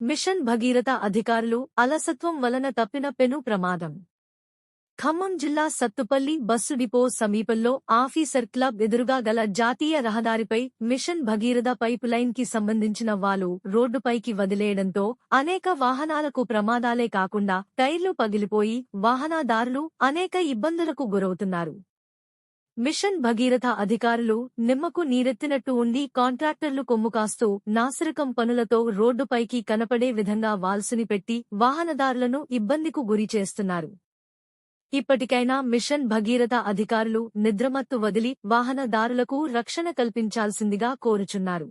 Machine Bhagiratha అధికారులు అలసత్వం వలన తప్పిన పెను ప్రమాదం. ఖమ్మం జిల్లా సత్తుపల్లి బస్సు డిపో సమీపంలో ఆఫీసర్ క్లబ్ ఎదురుగా గల జాతీయ రహదారిపై మిషన్ భగీరథ పైప్ లైన్కి సంబంధించిన వాలు రోడ్డుపైకి వదిలేయడంతో అనేక వాహనాలకు ప్రమాదాలే కాకుండా టైర్లు పగిలిపోయి వాహనదారులు అనేక ఇబ్బందులకు గురవుతున్నారు. మిషన్ భగీరథ అధికారులు నిమ్మకు నీరెత్తినట్టు ఉండి కాంట్రాక్టర్లు కొమ్ముకాస్తూ నాసిరకం పనులతో రోడ్డుపైకి కనపడే విధంగా వాల్సుని పెట్టి వాహనదారులను ఇబ్బందికు గురి చేస్తున్నారు. ఇప్పటికైనా మిషన్ భగీరథ అధికారులు నిద్రమత్తు వదిలి వాహనదారులకు రక్షణ కల్పించాల్సిందిగా కోరుచున్నారు.